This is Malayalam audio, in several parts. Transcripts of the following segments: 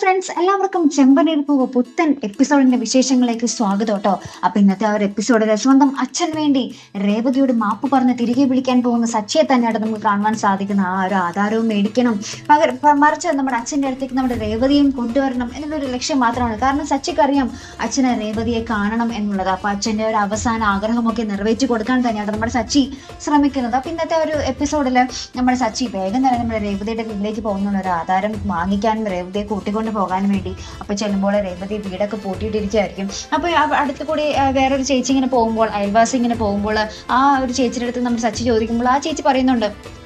ഫ്രണ്ട്സ് എല്ലാവർക്കും ചെമ്പനീർ പൂവ് പുത്തൻ എപ്പിസോഡിന്റെ വിശേഷങ്ങളിലേക്ക് സ്വാഗതം കേട്ടോ. അപ്പൊ ഇന്നത്തെ ആ ഒരു എപ്പിസോഡിൽ സ്വന്തം അച്ഛൻ വേണ്ടി രേവതിയോട് മാപ്പ് പറഞ്ഞ് തിരികെ വിളിക്കാൻ പോകുന്ന സച്ചിയെ തന്നെയാണ് നമുക്ക് കാണുവാൻ സാധിക്കുന്ന ആ ഒരു ആധാരവും മേടിക്കണം. മറിച്ച് നമ്മുടെ അച്ഛന്റെ അടുത്തേക്ക് നമ്മുടെ രേവതിയും കൊണ്ടുവരണം എന്നുള്ളൊരു ലക്ഷ്യം മാത്രമാണ്. കാരണം സച്ചിക്ക് അറിയാം അച്ഛനെ രേവതിയെ കാണണം എന്നുള്ളത്. അപ്പൊ അച്ഛന്റെ ഒരു അവസാന ആഗ്രഹമൊക്കെ നിറവേറ്റി കൊടുക്കാൻ തന്നെയാണ് നമ്മുടെ സച്ചി ശ്രമിക്കുന്നത്. അപ്പൊ ഇന്നത്തെ ഒരു എപ്പിസോഡിൽ നമ്മുടെ സച്ചി വേഗം തന്നെ നമ്മുടെ രേവതിയുടെ വീട്ടിലേക്ക് പോകുന്ന ഒരു ആധാരം വാങ്ങിക്കാനും രേവതിയെ കൂട്ടിക്കൊണ്ട് പോകാനും വേണ്ടി. അപ്പൊ ചെല്ലുമ്പോൾ രേവതി വീടൊക്കെ പൂട്ടിയിട്ടിരിക്കുകയായിരിക്കും അപ്പോൾ അടുത്ത് കൂടി വേറൊരു ചേച്ചി ഇങ്ങനെ പോകുമ്പോൾ അയൽവാസി ഇങ്ങനെ പോകുമ്പോൾ ആ ഒരു ചേച്ചിയുടെ അടുത്ത് നമ്മൾ സച്ചി ചോദിക്കുമ്പോൾ ആ ചേച്ചി പറയുന്നുണ്ട്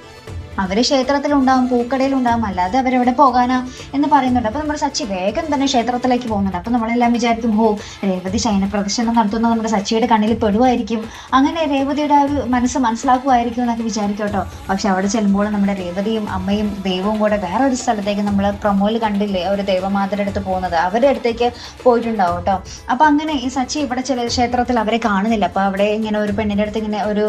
അവർ ക്ഷേത്രത്തിലുണ്ടാവും പൂക്കടയിലുണ്ടാവും അല്ലാതെ അവരെവിടെ പോകാനാ എന്ന് പറയുന്നുണ്ട്. അപ്പൊ നമ്മുടെ സച്ചി വേഗം തന്നെ ക്ഷേത്രത്തിലേക്ക് പോകുന്നുണ്ട്. അപ്പൊ നമ്മളെല്ലാം വിചാരിക്കും ഹോ രേവതി ശയന പ്രദർശനം നടത്തുന്ന നമ്മുടെ സച്ചിയുടെ കണ്ണിൽ പെടുവായിരിക്കും. അങ്ങനെ രേവതിയുടെ ആ ഒരു മനസ്സ് മനസ്സിലാക്കുമായിരിക്കും എന്നൊക്കെ വിചാരിക്കും കേട്ടോ. പക്ഷെ അവിടെ ചെല്ലുമ്പോൾ നമ്മുടെ രേവതിയും അമ്മയും ദൈവവും കൂടെ വേറെ ഒരു സ്ഥലത്തേക്ക് നമ്മൾ പ്രൊമോയിൽ കണ്ടില്ലേ ഒരു ദൈവമാതരുടെ അടുത്ത് പോകുന്നത്. അവരുടെ അടുത്തേക്ക് പോയിട്ടുണ്ടാവും കേട്ടോ. അപ്പൊ അങ്ങനെ ഈ സച്ചി ഇവിടെ ചില ക്ഷേത്രത്തിൽ അവരെ കാണുന്നില്ല. അപ്പൊ അവിടെ ഇങ്ങനെ ഒരു പെണ്ണിന്റെ അടുത്ത് ഇങ്ങനെ ഒരു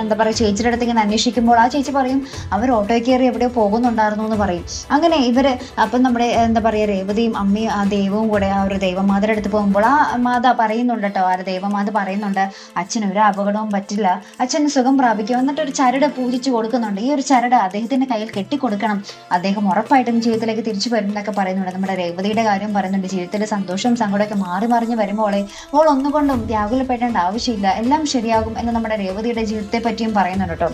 എന്താ പറയുക ചേച്ചിയുടെ അടുത്ത് ഇങ്ങനെ അന്വേഷിക്കുമ്പോൾ ആ ചേച്ചി പറയും അവർ ഓട്ടോ കയറി എവിടെയോ പോകുന്നുണ്ടായിരുന്നു എന്ന് പറയും. അങ്ങനെ ഇവർ അപ്പം നമ്മുടെ എന്താ പറയുക രേവതിയും അമ്മയും ആ ദൈവവും കൂടെ ആ ഒരു ദൈവമാതയുടെ അടുത്ത് പോകുമ്പോൾ ആ മാത പറയുന്നുണ്ട് കേട്ടോ ആ ദൈവമാത പറയുന്നുണ്ട് അച്ഛന് ഒരു അപകടവും പറ്റില്ല. അച്ഛന് സുഖം പ്രാപിക്കും. എന്നിട്ട് ഒരു ചരട് പൂജിച്ചു കൊടുക്കുന്നുണ്ട്. ഈ ഒരു ചരട് അദ്ദേഹത്തിന്റെ കയ്യിൽ കെട്ടിക്കൊടുക്കണം. അദ്ദേഹം ഉറപ്പായിട്ടും ജീവിതത്തിലേക്ക് തിരിച്ചു വരും എന്നൊക്കെ പറയുന്നുണ്ട്. നമ്മുടെ രേവതിയുടെ കാര്യം പറയുന്നുണ്ട്. ജീവിതത്തിലെ സന്തോഷവും സങ്കടമൊക്കെ മാറി മറിഞ്ഞ് വരുമ്പോളെ മോൾ ഒന്നുകൊണ്ടും വ്യാകുലപ്പെടേണ്ട ആവശ്യമില്ല. എല്ലാം ശരിയാകും എന്ന് നമ്മുടെ രേവതിയുടെ ജീവിതത്തെ പറ്റിയും പറയുന്നുണ്ട് കേട്ടോ.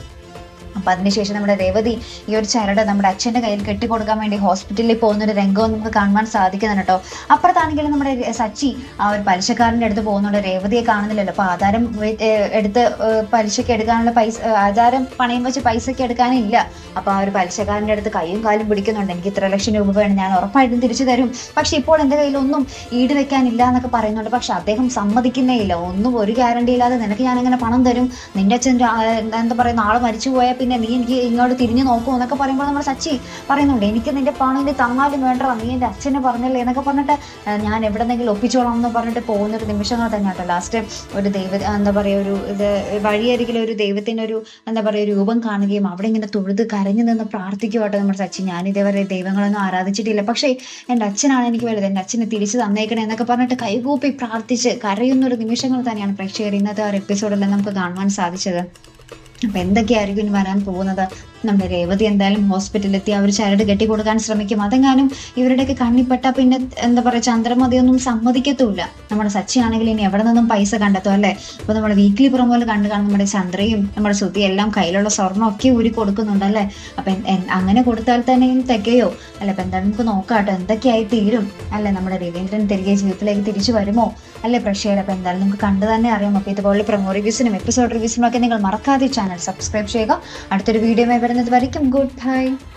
അപ്പൊ അതിനുശേഷം നമ്മുടെ രേവതി ഈ ഒരു ചരട് നമ്മുടെ അച്ഛന്റെ കയ്യിൽ കെട്ടിക്കൊടുക്കാൻ വേണ്ടി ഹോസ്പിറ്റലിൽ പോകുന്ന ഒരു രംഗവും നമുക്ക് കാണുവാൻ സാധിക്കുന്നുണ്ട് കേട്ടോ. അപ്പുറത്താണെങ്കിലും നമ്മുടെ സച്ചി ആ ഒരു പലിശക്കാരന്റെ അടുത്ത് പോകുന്നുണ്ട്. രേവതിയെ കാണുന്നില്ലല്ലോ. അപ്പൊ ആധാരം എടുത്ത് പലിശയ്ക്ക് എടുക്കാനുള്ള പൈസ ആധാരം പണയം വെച്ച് പൈസക്ക് എടുക്കാനില്ല. അപ്പൊ ആ ഒരു പലിശക്കാരന്റെ അടുത്ത് കൈയും കാലും പിടിക്കുന്നുണ്ട്. എനിക്ക് ഇത്ര ലക്ഷം രൂപ വേണം. ഞാൻ ഉറപ്പായിട്ടും തിരിച്ചു തരും. പക്ഷേ ഇപ്പോൾ എന്റെ കയ്യിലൊന്നും ഈട് വെക്കാനില്ല എന്നൊക്കെ പറയുന്നുണ്ട്. പക്ഷെ അദ്ദേഹം സമ്മതിക്കുന്നേ ഇല്ല. ഒന്നും ഒരു ഗ്യാരണ്ടി ഇല്ലാതെ നിനക്ക് ഞാൻ എങ്ങനെ പണം തരും? നിന്റെ അച്ഛൻ എന്താ പറയുക നാളെ മരിച്ചു പോയാൽ പിന്നെ നീ എനിക്ക് ഇങ്ങോട്ട് തിരിഞ്ഞു നോക്കുമോ എന്നൊക്കെ പറയുമ്പോൾ നമ്മുടെ സച്ചി പറയുന്നുണ്ട് എനിക്ക് നിന്റെ പണം ഇനി തന്നാലും വേണ്ട നീ എന്റെ അച്ഛനെ പറഞ്ഞല്ലേ? എന്നൊക്കെ പറഞ്ഞിട്ട് ഞാൻ എവിടെന്നെങ്കിലും ഒപ്പിച്ചോളാം എന്ന് പറഞ്ഞിട്ട് പോകുന്ന ഒരു നിമിഷങ്ങൾ തന്നെ കേട്ടോ ലാസ്റ്റ് ഒരു ദൈവ എന്താ പറയുക ഒരു ഇത് വഴിയരികിലെ ഒരു ദൈവത്തിന്റെ ഒരു എന്താ പറയുക രൂപം കാണുകയും അവിടെ ഇങ്ങനെ തൊഴുത് കരഞ്ഞു നിന്ന് പ്രാർത്ഥിക്കുവാട്ടോ നമ്മുടെ സച്ചി. ഞാൻ ഇതേവരെ ദൈവങ്ങളൊന്നും ആരാധിച്ചിട്ടില്ല. പക്ഷേ എന്റെ അച്ഛനാണ് എനിക്ക് വലുത് എന്റെ അച്ഛനെ തിരിച്ചു തന്നേക്കണേ എന്നൊക്കെ പറഞ്ഞിട്ട് കൈകൂപ്പി പ്രാർത്ഥിച്ച് കരയുന്ന ഒരു നിമിഷങ്ങൾ തന്നെയാണ് പ്രേക്ഷകർ ഇന്നത്തെ ആ ഒരു എപ്പിസോഡിൽ നമുക്ക് കാണുവാൻ സാധിച്ചത്. അപ്പൊ എന്തൊക്കെയായിരിക്കും വരാൻ പോകുന്നത്? നമ്മുടെ രേവതി എന്തായാലും ഹോസ്പിറ്റലിൽ എത്തി അവർ ചരട് കെട്ടി കൊടുക്കാൻ ശ്രമിക്കും. അതെങ്ങാനും ഇവരുടെയൊക്കെ കണ്ണിപ്പെട്ട പിന്നെ എന്താ പറയുക ചന്ദ്രമതിയൊന്നും സമ്മതിക്കത്തുമില്ല നമ്മുടെ സച്ചി ആണെങ്കിൽ ഇനി എവിടെ നിന്നും പൈസ കണ്ടെത്തും അല്ലേ? അപ്പൊ നമ്മുടെ വീക്ക്ലി പ്രൊമോയിൽ കണ്ടു കാണും നമ്മുടെ ചന്ദ്രയും നമ്മുടെ ശ്രുതി എല്ലാം കയ്യിലുള്ള സ്വർണം ഒക്കെ ഊരി കൊടുക്കുന്നുണ്ടല്ലേ അപ്പൊ എൻ- എൻ- അങ്ങനെ കൊടുത്താൽ തന്നെ തികയോ? അല്ല അപ്പൊ എന്തായാലും നമുക്ക് നോക്കാട്ടോ എന്തൊക്കെയായി തീരും? അല്ലെ നമ്മുടെ രവീന്ദ്രൻ തിരികെ ജീവിതത്തിലേക്ക് തിരിച്ചു വരുമോ? അല്ലെ പ്രഷർ അപ്പൊ എന്തായാലും നമുക്ക് കണ്ടു തന്നെ അറിയാം. അപ്പൊ ഇതുപോലെ പ്രൊമോ റിവ്യൂസിനും എപ്പിസോഡ് റിവ്യൂസിനും ഒക്കെ നിങ്ങൾ മറക്കാതെ ചാനൽ സബ്സ്ക്രൈബ് ചെയ്യുക. അടുത്തൊരു വീഡിയോ Benedvarikam Gurthai.